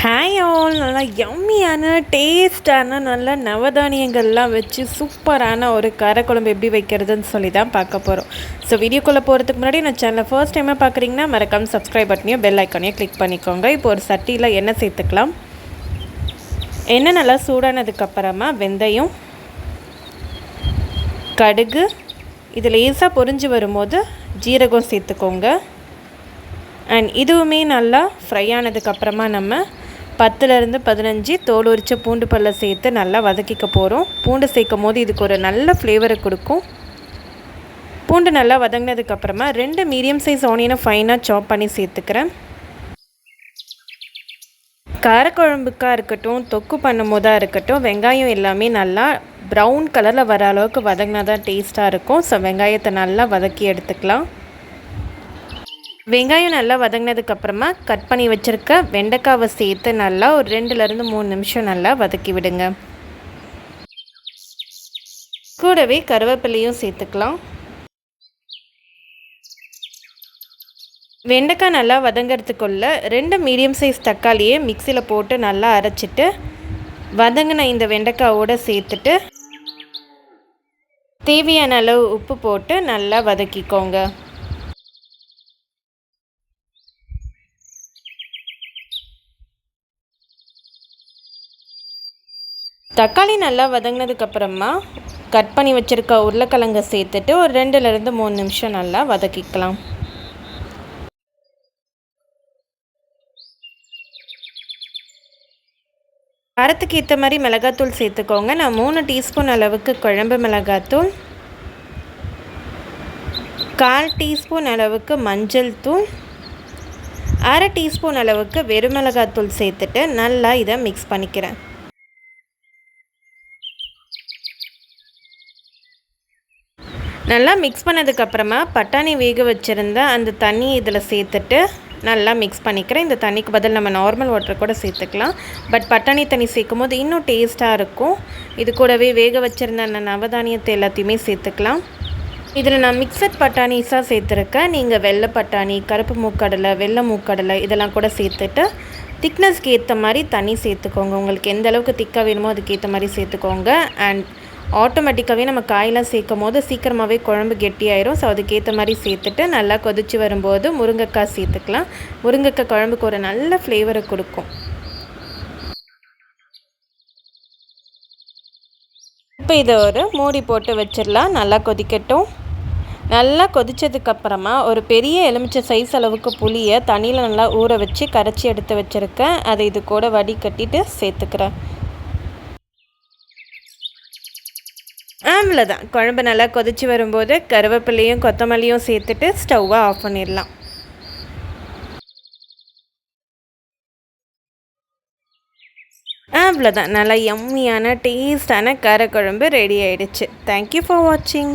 Hi all நல்லா யம்மியான டேஸ்டான நல்ல நவதானியங்கள்லாம் வச்சு சூப்பரான ஒரு காரக்குழம்பு எப்படி வைக்கிறதுன்னு சொல்லி தான் பார்க்க போகிறோம் ஸோ வீடியோக்குள்ளே போகிறதுக்கு முன்னாடி நான் சேனலை ஃபர்ஸ்ட் டைமாக பார்க்குறீங்கன்னா மறக்காமல் சப்ஸ்கிரைப் பட்டனையும் பெல் ஐக்கானையும் கிளிக் பண்ணிக்கோங்க. இப்போ ஒரு சட்டியில் எண்ணெய் சேர்த்துக்கலாம். எண்ணெய் நல்லா சூடானதுக்கப்புறமா வெந்தயம் கடுகு இதில் லேசாக பொறிஞ்சு வரும்போது ஜீரகம் சேர்த்துக்கோங்க. அண்ட் இதுவுமே நல்லா ஃப்ரை ஆனதுக்கப்புறமா நம்ம பத்துலேருந்து பதினஞ்சு தோல் உரித்த பூண்டு பல்ல சேர்த்து நல்லா வதக்கிக்க போகிறோம் பூண்டு சேர்க்கும் போது இதுக்கு ஒரு நல்ல ஃப்ளேவரை கொடுக்கும். பூண்டு நல்லா வதங்கினதுக்கப்புறமா ரெண்டு மீடியம் சைஸ் ஆனியனை ஃபைனாக சாப் பண்ணி சேர்த்துக்கிறேன். காரக்குழம்புக்காக இருக்கட்டும் தொக்கு பண்ணும் போதாக இருக்கட்டும் வெங்காயம் எல்லாமே நல்லா ப்ரௌன் கலரில் வர அளவுக்கு வதங்கினா தான் டேஸ்ட்டாக இருக்கும். ஸோ வெங்காயத்தை நல்லா வதக்கி எடுத்துக்கலாம். வெங்காயம் நல்லா வதங்கினதுக்கப்புறமா கட் பண்ணி வச்சுருக்க வெண்டைக்காவை சேர்த்து நல்லா ஒரு ரெண்டுலேருந்து மூணு நிமிஷம் நல்லா வதக்கி விடுங்க. கூடவே கருவேப்பிலையும் சேர்த்துக்கலாம். வெண்டைக்காய் நல்லா வதங்கிறதுக்குள்ள ரெண்டு மீடியம் சைஸ் தக்காளியை மிக்சியில் போட்டு நல்லா அரைச்சிட்டு வதங்கின இந்த வெண்டைக்காவோடு சேர்த்துட்டு தேவையான அளவு உப்பு போட்டு நல்லா வதக்கிக்கோங்க. தக்காளி நல்லா வதங்கினதுக்கப்புறமா கட் பண்ணி வச்சுருக்க உருளைக்கிழங்கை சேர்த்துட்டு ஒரு ரெண்டுலேருந்து மூணு நிமிஷம் நல்லா வதக்கிக்கலாம். காரத்துக்கு ஏற்ற மாதிரி மிளகாத்தூள் சேர்த்துக்கோங்க. நான் மூணு டீஸ்பூன் அளவுக்கு குழம்பு மிளகாத்தூள் கால் டீஸ்பூன் அளவுக்கு மஞ்சள் தூள் அரை டீஸ்பூன் அளவுக்கு வெறுமிளகாத்தூள் சேர்த்துட்டு நல்லா இதை மிக்ஸ் பண்ணிக்கிறேன். நல்லா மிக்ஸ் பண்ணதுக்கப்புறமா பட்டாணி வேக வச்சுருந்த அந்த தண்ணி இதில் சேர்த்துட்டு நல்லா மிக்ஸ் பண்ணிக்கிறேன். இந்த தண்ணிக்கு பதில் நம்ம நார்மல் வாட்டர் கூட சேர்த்துக்கலாம். பட் பட்டாணி தண்ணி சேர்க்கும் போது இன்னும் டேஸ்ட்டாக இருக்கும். இது கூடவே வேக வச்சுருந்த அந்த நவதானியத்தை எல்லாத்தையுமே சேர்த்துக்கலாம். இதில் நான் மிக்சட் பட்டாணிஸாக சேர்த்துருக்கேன். நீங்கள் வெள்ளை பட்டாணி கருப்பு மூக்கடலை வெள்ளை மூக்கடலை இதெல்லாம் கூட சேர்த்துட்டு திக்னஸ்க்கு ஏற்ற மாதிரி தண்ணி சேர்த்துக்கோங்க. உங்களுக்கு எந்த அளவுக்கு திக்காக வேணுமோ அதுக்கேற்ற மாதிரி சேர்த்துக்கோங்க. அண்ட் ஆட்டோமேட்டிக்காகவே நம்ம காயெல்லாம் சேர்க்கும் போது சீக்கிரமாகவே குழம்பு கெட்டியாயிரும். ஸோ அதுக்கேற்ற மாதிரி சேர்த்துட்டு நல்லா கொதிச்சு வரும்போது முருங்கைக்காய் சேர்த்துக்கலாம். முருங்கைக்காய் குழம்புக்கு ஒரு நல்ல ஃப்ளேவரை கொடுக்கும். இப்போ இதை ஒரு மூடி போட்டு வச்சிடலாம். நல்லா கொதிக்கட்டும். நல்லா கொதித்ததுக்கப்புறமா ஒரு பெரிய எலுமிச்சை சைஸ் அளவுக்கு புளியை தண்ணியில் நல்லா ஊற வச்சு கரைச்சி எடுத்து வச்சுருக்கேன். அதை இது கூட வடிகட்டிட்டு சேர்த்துக்கிறேன். தான். குழம்பு நல்லா கொதிச்சு வரும்போது கருவேப்பிலையும் கொத்தமல்லியும் சேர்த்துட்டு ஸ்டவ்வை ஆஃப் பண்ணிடலாம். அவ்வளோதான் நல்லா எம்மியான டேஸ்டான காரக்குழம்பு ரெடி ஆயிடுச்சு. தேங்க்யூ ஃபார் வாட்சிங்